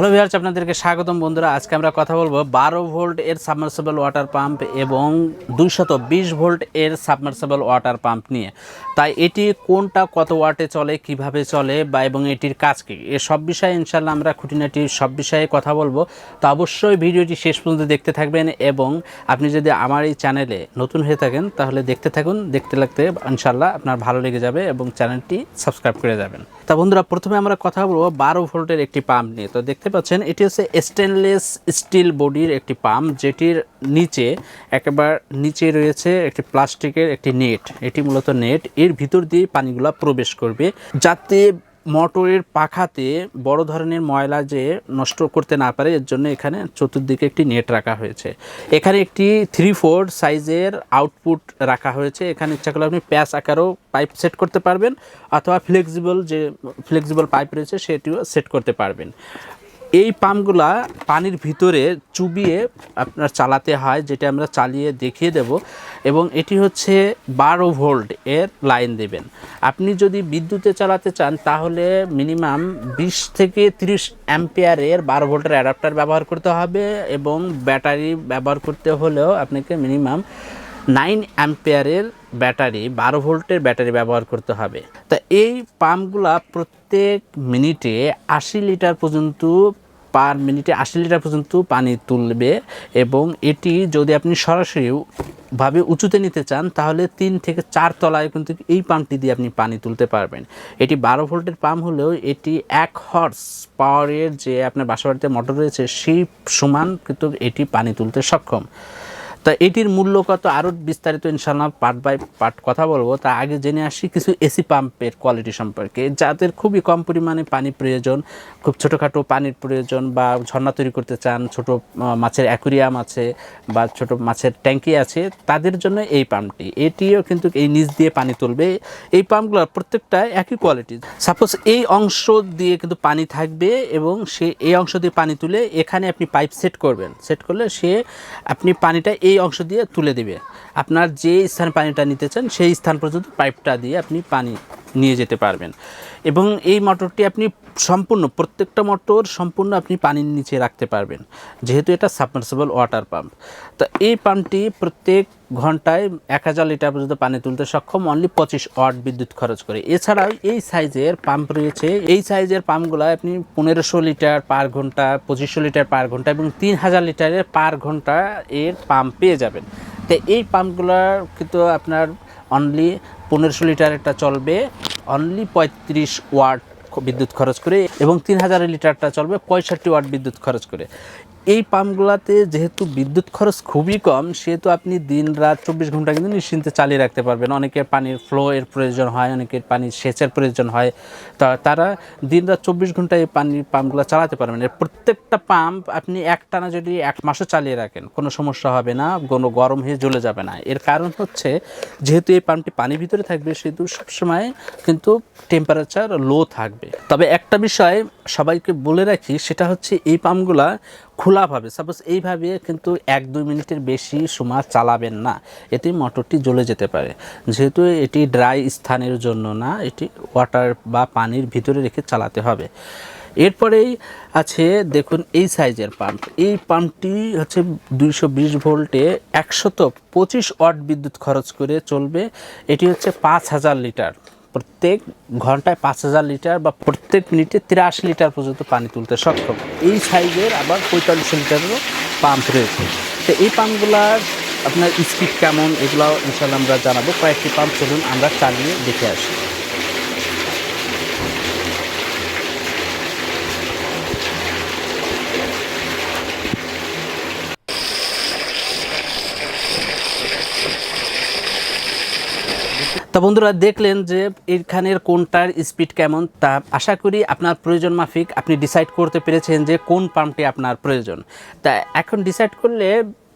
Hello viewers, আপনাদেরকে স্বাগতম বন্ধুরা। আজকে আমরা কথা বলব বারো ভোল্ট এর সাবমার্সিবল ওয়াটার পাম্প এবং দুইশত বিশ ভোল্ট এর সাবমার্সিবল ওয়াটার পাম্প নিয়ে। তাই এটি কোনটা, কত ওয়াটে চলে, কীভাবে চলে বা এবং এটির কাজ কী? এ সব বিষয়ে ইনশাল্লাহ আমরা খুঁটিনাটি সব বিষয়ে কথা বলব। তো অবশ্যই ভিডিওটি শেষ পর্যন্ত দেখতে থাকবেন এবং আপনি যদি আমার এই চ্যানেলে নতুন হয়ে থাকেন, তাহলে দেখতে থাকুন। দেখতে লাগতে ইনশাল্লাহ আপনার ভালো লেগে যাবে এবং চ্যানেলটি সাবস্ক্রাইব করে যাবেন। তা বন্ধুরা, প্রথমে আমরা কথা বলব বারো ভোল্টের একটি পাম্প নিয়ে। তো দেখতে পাচ্ছেন, এটি হচ্ছে স্টেনলেস স্টিল বডির একটি পাম্প যেটির নিচে একেবারে নিচে রয়েছে একটি প্লাস্টিকের একটি নেট এটি মূলত নেট এর ভিতর দিয়ে পানিগুলা প্রবেশ করবে। যাতে মোটরের পাখাতে বড় ধরনের ময়লা যে নষ্ট করতে না পারে, এর জন্য এখানে চতুর্দিকে একটি নেট রাখা হয়েছে। এখানে একটি থ্রি ফোর সাইজের আউটপুট রাখা হয়েছে। এখানে ইচ্ছা করলে আপনি প্যাচ আকারও পাইপ সেট করতে পারবেন, অথবা ফ্লেক্সিবল যে ফ্লেক্সিবল পাইপ রয়েছে, সেটিও সেট করতে পারবেন। এই পাম্পগুলা পানির ভিতরে চুবিয়ে আপনার চালাতে হয়, যেটা আমরা চালিয়ে দেখিয়ে দেব। এবং এটি হচ্ছে বারো ভোল্ট এর লাইন দেবেন। আপনি যদি বিদ্যুতে চালাতে চান, তাহলে মিনিমাম বিশ থেকে তিরিশ অ্যাম্পিয়ারের বারো ভোল্টের অ্যাডাপ্টার ব্যবহার করতে হবে এবং ব্যাটারি ব্যবহার করতে হলেও আপনাকে মিনিমাম নাইন অ্যাম্পিয়ারের ব্যাটারি, বারো ভোল্টের ব্যাটারি ব্যবহার করতে হবে। তা এই পাম্পগুলা প্রত্যেক মিনিটে আশি লিটার পর্যন্ত পার মিনিটে আশি লিটার পর্যন্ত পানি তুলবে এবং এটি যদি আপনি সরাসরি ভাবে উঁচুতে নিতে চান, তাহলে তিন থেকে চার তলায় কিন্তু এই পাম্পটি দিয়ে আপনি পানি তুলতে পারবেন। এটি বারো ভোল্টের পাম্প হলেও এটি এক হর্স পাওয়ারের যে আপনার বাসাবাড়িতে মোটর রয়েছে, সেই সমান কিন্তু এটি পানি তুলতে সক্ষম। তা এটির মূল্য কত? আরও বিস্তারিত ইনশাল্লাহ পার্ট বাই পার্ট কথা বলব। তা আগে জেনে আসি কিছু এসি পাম্পের কোয়ালিটি সম্পর্কে। যাদের খুবই কম পরিমাণে পানি প্রয়োজন, খুব ছোটোখাটো পানির প্রয়োজন বা ঝর্ণা তৈরি করতে চান, ছোট মাছের অ্যাকুরিয়াম আছে বা ছোট মাছের ট্যাঙ্কি আছে, তাদের জন্য এই পাম্পটি এটিও কিন্তু এই নিচ দিয়ে পানি তুলবে। এই পাম্পগুলোর প্রত্যেকটা একই কোয়ালিটি সাপোজ এই অংশ দিয়ে কিন্তু পানি থাকবে এবং সে এই অংশ দিয়ে পানি তুলে এখানে আপনি পাইপ সেট করবেন। সেট করলে সে আপনি পানিটা এই অংশ দিয়ে তুলে দেবে। আপনার যে স্থানে পানিটা নিতে চান, সেই স্থান পর্যন্ত পাইপটা দিয়ে আপনি পানি নিয়ে যেতে পারবেন। এবং এই মোটরটি আপনি সম্পূর্ণ প্রত্যেকটা মোটর সম্পূর্ণ আপনি পানির নিচে রাখতে পারবেন। যেহেতু এটা সাবমার্সিবল ওয়াটার পাম্প তো এই পাম্পটি প্রত্যেক ঘন্টায় এক হাজার লিটার পর্যন্ত পানি তুলতে সক্ষম অনলি পঁচিশ ওয়াট বিদ্যুৎ খরচ করে। এছাড়াও এই সাইজের পাম্প রয়েছে। এই সাইজের পাম্পগুলো আপনি পনেরোশো লিটার পার ঘণ্টা, পঁচিশশো লিটার পার ঘণ্টা এবং তিন হাজার লিটারের পার ঘণ্টা এর পাম্প পেয়ে যাবেন। তো এই পাম্পগুলোর কিন্তু আপনার অনলি পনেরোশো লিটার একটা চলবে অনলি পঁয়ত্রিশ ওয়াট বিদ্যুৎ খরচ করে, এবং তিন হাজার লিটারটা চলবে পঁয়ষট্টি ওয়াট বিদ্যুৎ খরচ করে। এই পাম্পগুলোতে যেহেতু বিদ্যুৎ খরচ খুবই কম, সেহেতু আপনি দিন রাত চব্বিশ ঘণ্টা কিন্তু নিশ্চিন্তে চালিয়ে রাখতে পারবেন। অনেকের পানির ফ্লো এর প্রয়োজন হয়, অনেকের পানির সেচের প্রয়োজন হয়। তা তারা দিন রাত চব্বিশ ঘন্টায় এই পানির পাম্পগুলো চালাতে পারবেন। এর প্রত্যেকটা পাম্প আপনি একটানা যদি এক মাসও চালিয়ে রাখেন, কোনো সমস্যা হবে না, কোনো গরম হয়ে জ্বলে যাবে না। এর কারণ হচ্ছে, যেহেতু এই পাম্পটি পানির ভিতরে থাকবে, সেহেতু সবসময় কিন্তু টেম্পারেচার লো থাকবে। তবে একটা বিষয় সবাইকে বলে রাখি, সেটা হচ্ছে এই পাম্পগুলা খোলাভাবে সাপোজ এইভাবে কিন্তু এক দুই মিনিটের বেশি সময় চালাবেন না। এতে মোটরটি জ্বলে যেতে পারে। যেহেতু এটি ড্রাই স্থানের জন্য না, এটি ওয়াটার বা পানির ভিতরে রেখে চালাতে হবে। এরপরেই আছে, দেখুন, এই সাইজের পাম্প এই পাম্পটি হচ্ছে দুইশো বিশ ভোল্টে একশত পঁচিশ ওয়াট বিদ্যুৎ খরচ করে চলবে। এটি হচ্ছে পাঁচ হাজার লিটার। প্রত্যেক ঘন্টায় পাঁচ হাজার লিটার বা প্রত্যেক মিনিটে তিরাশি লিটার পর্যন্ত পানি তুলতে সক্ষম। এই সাইজের আবার পঁয়তাল্লিশ লিটারেরও পাম্প রয়েছে। তো এই পাম্পগুলার আপনার স্পিড কেমন এগুলো ইনশাল্লাহ আমরা জানাব। কয়েকটি পাম্প চলুন আমরা চালিয়ে দেখে আসি। তা বন্ধুরা দেখলেন যে এখানের কোনটার স্পিড কেমন তা আশা করি আপনার প্রয়োজন মাফিক, আপনি ডিসাইড করতে পেরেছেন যে কোন পাম্পটি আপনার প্রয়োজন। তা এখন ডিসাইড করলে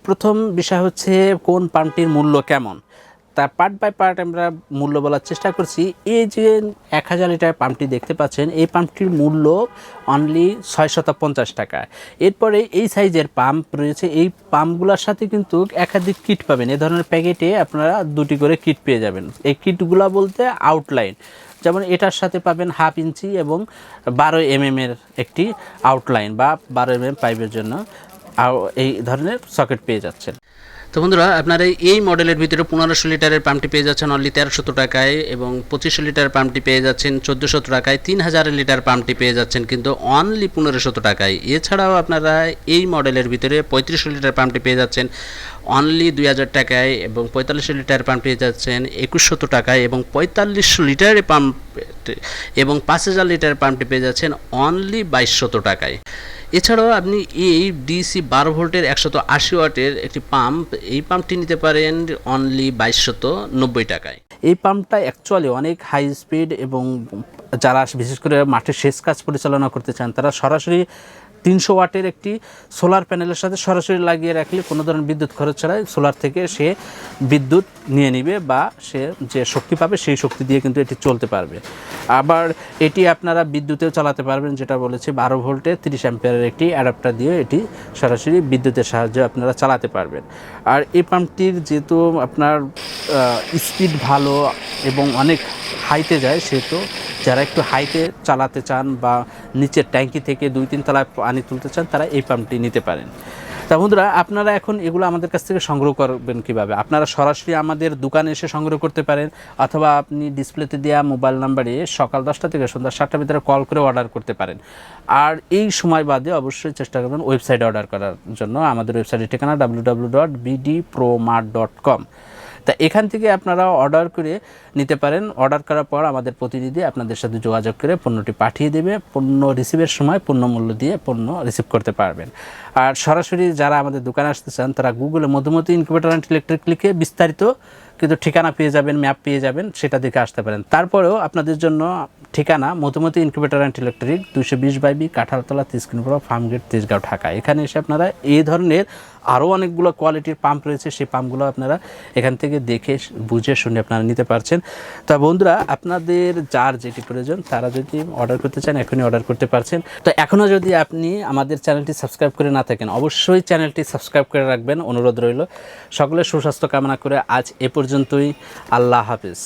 প্রথম বিষয় হচ্ছে কোন পাম্পটির মূল্য কেমন। তা পার্ট বাই পার্ট আমরা মূল্য বলার চেষ্টা করছি। এই যে এক হাজার লিটার পাম্পটি দেখতে পাচ্ছেন, এই পাম্পটির মূল্য অনলি ছয় ছয়শত পঞ্চাশ টাকা। এরপরে এই সাইজের পাম্প রয়েছে, এই পাম্পগুলোর সাথে কিন্তু একাধিক কিট পাবেন। এ ধরনের প্যাকেটে আপনারা দুটি করে কিট পেয়ে যাবেন। এই কিটগুলো বলতে আউটলাইন যেমন এটার সাথে পাবেন হাফ ইঞ্চি এবং বারো এম এর একটি আউটলাইন বা বারো এম এম পাইপের জন্য এই ধরনের সকেট পেয়ে যাচ্ছেন। তো বন্ধুরা, আপনারা এই মডেলের ভিতরে পনেরোশো লিটারের পাম্পটি পেয়ে যাচ্ছেন অনলি তেরোশো টাকায় এবং পঁচিশশো লিটার পাম্পটি পেয়ে যাচ্ছেন চোদ্দোশো টাকায়। তিন হাজার লিটার পাম্পটি পেয়ে যাচ্ছেন কিন্তু অনলি পনেরোশো টাকায়। এছাড়াও আপনারা এই মডেলের ভিতরে পঁয়ত্রিশশো লিটার পাম্পটি পেয়ে যাচ্ছেন অনলি দুই হাজার টাকায় এবং পঁয়তাল্লিশশো লিটার পাম্প পেয়ে যাচ্ছেন একুশশো টাকায় এবং পঁয়তাল্লিশশো লিটারের পাম্প, এবং পাঁচ হাজার লিটার পাম্পটি পেয়ে যাচ্ছেন অনলি বাইশশত টাকায়। এছাড়াও আপনি এই ডিসি বারো ভোল্টের একশত আশি ওয়াটের একটি পাম্প এই পাম্পটি নিতে পারেন অনলি বাইশশত নব্বই টাকায়। এই পাম্পটা অ্যাকচুয়ালি অনেক হাই স্পিড এবং যারা বিশেষ করে মাঠে সেচ কাজ পরিচালনা করতে চান, তারা সরাসরি তিনশো ওয়াটের একটি সোলার প্যানেলের সাথে সরাসরি লাগিয়ে রাখলে কোনো ধরনের বিদ্যুৎ খরচ ছাড়াই সোলার থেকে সে বিদ্যুৎ নিয়ে নিবে বা সে যে শক্তি পাবে সেই শক্তি দিয়ে কিন্তু এটি চলতে পারবে। আবার এটি আপনারা বিদ্যুতেও চালাতে পারবেন, যেটা বলেছি বারো ভোল্টে তিরিশ অ্যাম্পিয়ারের একটি অ্যাডাপ্টার দিয়ে এটি সরাসরি বিদ্যুতের সাহায্যে আপনারা চালাতে পারবেন। আর এই পাম্পটির যেহেতু আপনার স্পিড ভালো এবং অনেক হাইতে যায়, সেহেতু যারা একটু হাইতে চালাতে চান বা নিচের ট্যাঙ্কি থেকে দুই, তিন তলায় পানি তুলতে চান, তারা এই পাম্পটি নিতে পারেন। তা বন্ধুরা, আপনারা এখন এগুলো আমাদের কাছ থেকে সংগ্রহ করবেন কীভাবে? আপনারা সরাসরি আমাদের দোকানে এসে সংগ্রহ করতে পারেন, অথবা আপনি ডিসপ্লেতে দেওয়া মোবাইল নাম্বারে সকাল দশটা থেকে সন্ধ্যা সাতটার ভিতরে কল করে অর্ডার করতে পারেন। আর এই সময় বাদে অবশ্যই চেষ্টা করবেন ওয়েবসাইটে অর্ডার করার জন্য। আমাদের ওয়েবসাইটের ঠিকানা W dot BD Promart dot com তা এখান থেকে আপনারা অর্ডার করে নিতে পারেন। অর্ডার করার পর আমাদের প্রতিনিধি আপনাদের সাথে যোগাযোগ করে পণ্যটি পাঠিয়ে দেবে। পণ্য রিসিভের সময় পণ্য মূল্য দিয়ে পণ্য রিসিভ করতে পারবেন। আর সরাসরি যারা আমাদের দোকানে আসতে চান, তারা গুগলে মধুমতি ইনকিউবেটার অ্যান্ড ইলেকট্রিক লিখে বিস্তারিত কিন্তু ঠিকানা পেয়ে যাবেন ম্যাপ পেয়ে যাবেন, সেটা দেখে আসতে পারেন। তারপরেও আপনাদের জন্য ঠিকানা মধুমতি ইনকিউবেটার অ্যান্ড ইলেকট্রিক দুশো বিশ বাইবি কাঁঠালতলা তিসকিনপুরা ফার্মগেট তেজগাঁও, ঢাকা। এখানে এসে আপনারা এই ধরনের আরও অনেকগুলো কোয়ালিটির পাম্প রয়েছে, সেই পাম্পগুলো আপনারা এখান থেকে দেখে, বুঝে, শুনে আপনারা নিতে পারছেন। তা বন্ধুরা, আপনাদের যার যেটি প্রয়োজন, তারা যদি অর্ডার করতে চান, এখনই অর্ডার করতে পারছেন। তো এখনও যদি আপনি আমাদের চ্যানেলটি সাবস্ক্রাইব করে না থাকেন, অবশ্যই চ্যানেলটি সাবস্ক্রাইব করে রাখবেন। অনুরোধ রইল। সকলের সুস্বাস্থ্য কামনা করে আজ এ পর্যন্তই। আল্লাহ হাফিজ।